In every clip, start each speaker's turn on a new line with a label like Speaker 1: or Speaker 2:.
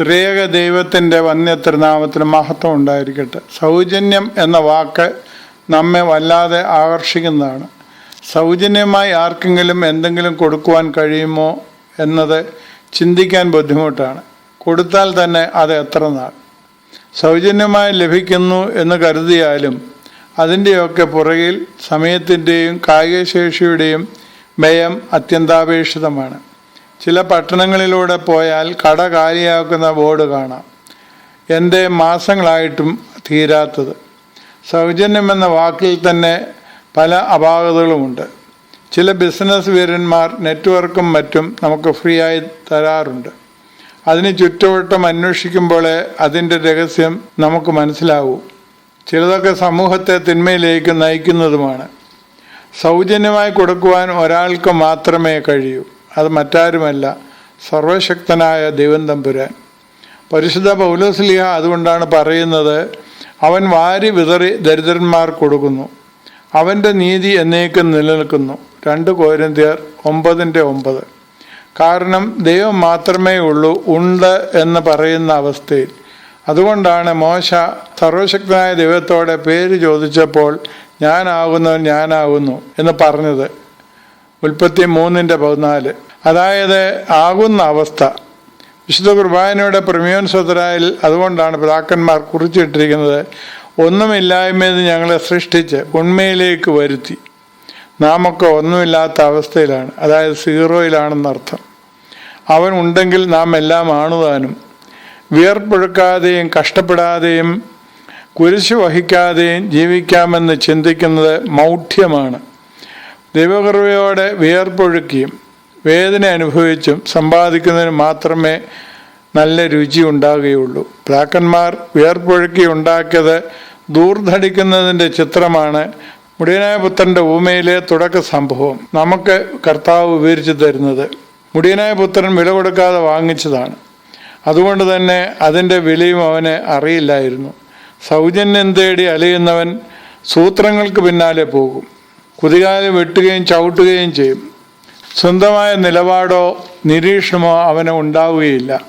Speaker 1: ത്രിയേക ദൈവത്തിന്റെ വന്യ തിരുനാമത്തിന് മഹത്വം ഉണ്ടായിരിക്കട്ടെ. സൗജന്യം എന്ന വാക്ക് നമ്മെ വല്ലാതെ ആകർഷിക്കുന്നതാണ്. സൗജന്യമായി ആർക്കെങ്കിലും എന്തെങ്കിലും കൊടുക്കുവാൻ കഴിയുമോ എന്നത് ചിന്തിക്കാൻ ബുദ്ധിമുട്ടാണ്. കൊടുത്താൽ തന്നെ അത് എത്ര നാൾ? സൗജന്യമായി ലഭിക്കുന്നു എന്ന് കരുതിയാലും അതിന്റെയൊക്കെ പുറകിൽ സമയത്തിന്റെയും കായികശേഷിയുടെയും വ്യയം അത്യന്താപേക്ഷിതമാണ്. ചില പട്ടണങ്ങളിലൂടെ പോയാൽ കട കാലിയാക്കുന്ന ബോർഡ് കാണാം. എന്റെ മാസങ്ങളായിട്ടും തീരാത്തത്. സൗജന്യം എന്ന വാക്കിൽ തന്നെ പല അപാകതകളുമുണ്ട്. ചില ബിസിനസ് വീരന്മാർ നെറ്റ്വർക്കും മറ്റും നമുക്ക് ഫ്രീ ആയി തരാറുണ്ട്. അതിന് ചുറ്റുവട്ടം അന്വേഷിക്കുമ്പോഴേ അതിന്റെ രഹസ്യം നമുക്ക് മനസ്സിലാവൂ. ചിലതൊക്കെ സമൂഹത്തെ തിന്മയിലേക്ക് നയിക്കുന്നതുമാണ്. സൗജന്യമായി കൊടുക്കുവാൻ ഒരാൾക്ക് മാത്രമേ കഴിയൂ. അത് മറ്റാരുമല്ല. സർവശക്തനായ ദൈവം തമ്പുരാൻ. പരിശുദ്ധ പൗലോസ്ലിഹ അതുകൊണ്ടാണ് പറയുന്നത് അവൻ വാരി വിതറി ദരിദ്രന്മാർ കൊടുക്കുന്നു. അവന്റെ നീതി എന്നേക്കും നിലനിൽക്കുന്നു. രണ്ട് കോരന്തിയർ ഒമ്പതിന്റെ ഒമ്പത്. കാരണം ദൈവം മാത്രമേ ഉള്ളൂ ഉണ്ട് എന്ന് പറയുന്ന അവസ്ഥയിൽ. അതുകൊണ്ടാണ് മോശ സർവശക്തനായ ദൈവത്തോടെ പേര് ചോദിച്ചപ്പോൾ ഞാനാകുന്നവൻ ഞാനാകുന്നു എന്ന് പറഞ്ഞത്. ഉൽപ്പത്തി മൂന്നിന്റെ പതിനാല്. അതായത് ആകുന്ന അവസ്ഥ. വിശുദ്ധ കുർബാനയുടെ പ്രമേയോൻ സ്വതരായിൽ അതുകൊണ്ടാണ് പിതാക്കന്മാർ കുറിച്ചിട്ടിരിക്കുന്നത് ഒന്നുമില്ലായ്മയെന്ന് ഞങ്ങളെ സൃഷ്ടിച്ച് ഉണ്മയിലേക്ക് വരുത്തി. നാമൊക്കെ ഒന്നുമില്ലാത്ത അവസ്ഥയിലാണ്. അതായത് സീറോയിലാണെന്നർത്ഥം. അവൻ ഉണ്ടെങ്കിൽ നാം എല്ലാം ആണുതാനും വിയർപ്പൊഴുക്കാതെയും കഷ്ടപ്പെടാതെയും കുരിശ് വഹിക്കാതെയും ജീവിക്കാമെന്ന് ചിന്തിക്കുന്നത് മൗഢ്യമാണ്. ദൈവകൃപയോടെ വിയർപ്പൊഴുക്കിയും വേദന അനുഭവിച്ചും സമ്പാദിക്കുന്നതിന് മാത്രമേ നല്ല രുചി ഉണ്ടാകുകയുള്ളൂ. പ്രാക്കന്മാർ വിയർപ്പൊഴുക്കി ഉണ്ടാക്കിയത് ദൂർധടിക്കുന്നതിന്റെ ചിത്രമാണ് മുടിയനായ പുത്രന്റെ ഊമയിലെ തുടക്ക സംഭവം. നമുക്ക് കർത്താവ് വിവരിച്ചു തരുന്നത് മുടിയനായ പുത്രൻ വില കൊടുക്കാതെ വാങ്ങിച്ചതാണ്. അതുകൊണ്ട് തന്നെ അതിന്റെ വിലയും അവന് അറിയില്ലായിരുന്നു. സൗജന്യം തേടി അലയുന്നവൻ സൂത്രങ്ങൾക്ക് പിന്നാലെ പോകും. കുതികാലം വെട്ടുകയും ചവിട്ടുകയും ചെയ്യും. സ്വന്തമായ നിലപാടോ നിരീക്ഷണമോ അവന് ഉണ്ടാവുകയില്ല.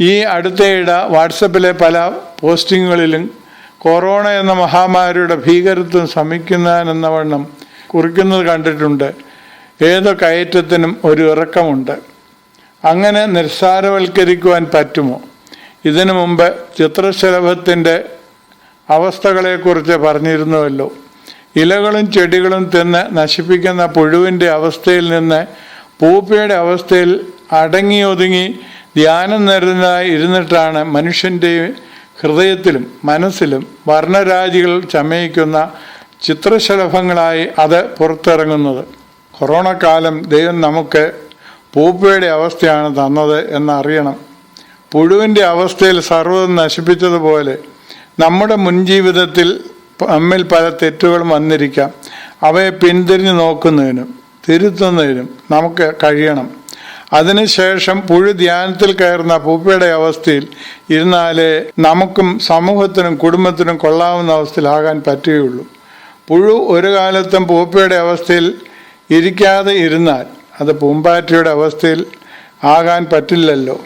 Speaker 1: ഈ അടുത്തയിട വാട്സപ്പിലെ പല പോസ്റ്റിങ്ങുകളിലും കൊറോണ എന്ന മഹാമാരിയുടെ ഭീകരത്വം ശമിക്കുന്നതിനെന്ന വണ്ണം കുറിക്കുന്നത് കണ്ടിട്ടുണ്ട്. ഏത് കയറ്റത്തിനും ഒരു ഇറക്കമുണ്ട്. അങ്ങനെ നിസ്സാരവൽക്കരിക്കുവാൻ പറ്റുമോ? ഇതിനു മുമ്പ് ചിത്രശലഭത്തിന്റെ അവസ്ഥകളെക്കുറിച്ച് പറഞ്ഞിരുന്നുവല്ലോ. ഇലകളും ചെടികളും തിന്ന് നശിപ്പിക്കുന്ന പുഴുവിന്റെ അവസ്ഥയിൽ നിന്ന് പൂപ്പയുടെ അവസ്ഥയിൽ അടങ്ങി ഒതുങ്ങി ധ്യാനം നേരുന്നതായി ഇരുന്നിട്ടാണ് മനുഷ്യന്റെ ഹൃദയത്തിലും മനസ്സിലും വർണരാജികൾ ചമയിക്കുന്ന ചിത്രശലഭങ്ങളായി അത് പുറത്തിറങ്ങുന്നത്. കൊറോണ കാലം ദൈവം നമുക്ക് പൂപ്പയുടെ അവസ്ഥയാണ് തന്നത് എന്നറിയണം. പുഴുവിന്റെ അവസ്ഥയിൽ സർവതും നശിപ്പിച്ചതുപോലെ നമ്മുടെ മുൻജീവിതത്തിൽ നമ്മിൽ പല തെറ്റുകളും വന്നിരിക്കാം. അവയെ പിന്തിരിഞ്ഞു നോക്കുന്നതിനും തിരുത്തുന്നതിനും നമുക്ക് കഴിയണം. അതിനുശേഷം പുഴു ധ്യാനത്തിൽ കയറുന്ന പൂപ്പയുടെ അവസ്ഥയിൽ ഇരുന്നാലേ നമുക്കും സമൂഹത്തിനും കുടുംബത്തിനും കൊള്ളാവുന്ന അവസ്ഥയിലാകാൻ പറ്റുകയുള്ളൂ. പുഴു ഒരു കാലത്തും പൂപ്പയുടെ അവസ്ഥയിൽ ഇരിക്കാതെ ഇരുന്നാൽ അത് പൂമ്പാറ്റയുടെ അവസ്ഥയിൽ ആകാൻ പറ്റില്ലല്ലോ.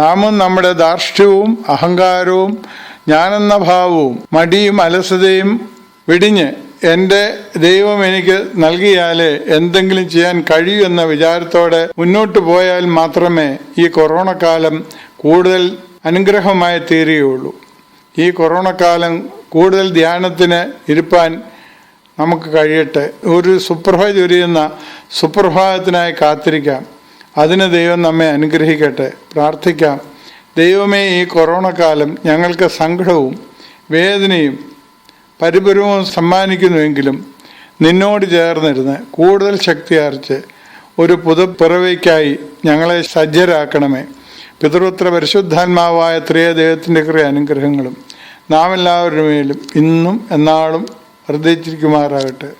Speaker 1: നാമും നമ്മുടെ ധാർഷ്ട്യവും അഹങ്കാരവും ഞാനെന്ന ഭാവവും മടിയും അലസതയും വെടിഞ്ഞ് എന്റെ ദൈവം എനിക്ക് നൽകിയാലേ എന്തെങ്കിലും ചെയ്യാൻ കഴിയൂ എന്ന വിചാരത്തോടെ മുന്നോട്ട് പോയാൽ മാത്രമേ ഈ കൊറോണ കാലം കൂടുതൽ അനുഗ്രഹമായി തീരുകയുള്ളൂ. ഈ കൊറോണ കാലം കൂടുതൽ ധ്യാനത്തിന് ഇരുപ്പാൻ നമുക്ക് കഴിയട്ടെ. ഒരു സുപ്രഭ ചൊരിയുന്ന സുപ്രഭാതത്തിനായി കാത്തിരിക്കാം. അതിന് ദൈവം നമ്മെ അനുഗ്രഹിക്കട്ടെ. പ്രാർത്ഥിക്കാം. ദൈവമേ ഈ കൊറോണ കാലം ഞങ്ങൾക്ക് സങ്കടവും വേദനയും പരിപൂരവും സമ്മാനിക്കുന്നുവെങ്കിലും നിന്നോട് ചേർന്നിരുന്ന് കൂടുതൽ ശക്തി അർച്ച് ഒരു പുതുപ്പിറവയ്ക്കായി ഞങ്ങളെ സജ്ജരാക്കണമേ. പിതൃപുത്ര പരിശുദ്ധാത്മാവായ ത്രിയ ദൈവത്തിന്റെ കുറേ അനുഗ്രഹങ്ങളും നാം എല്ലാവരുടെ മേലും ഇന്നും എന്നാളും വർദ്ധിച്ചിരിക്കുമാറാകട്ടെ.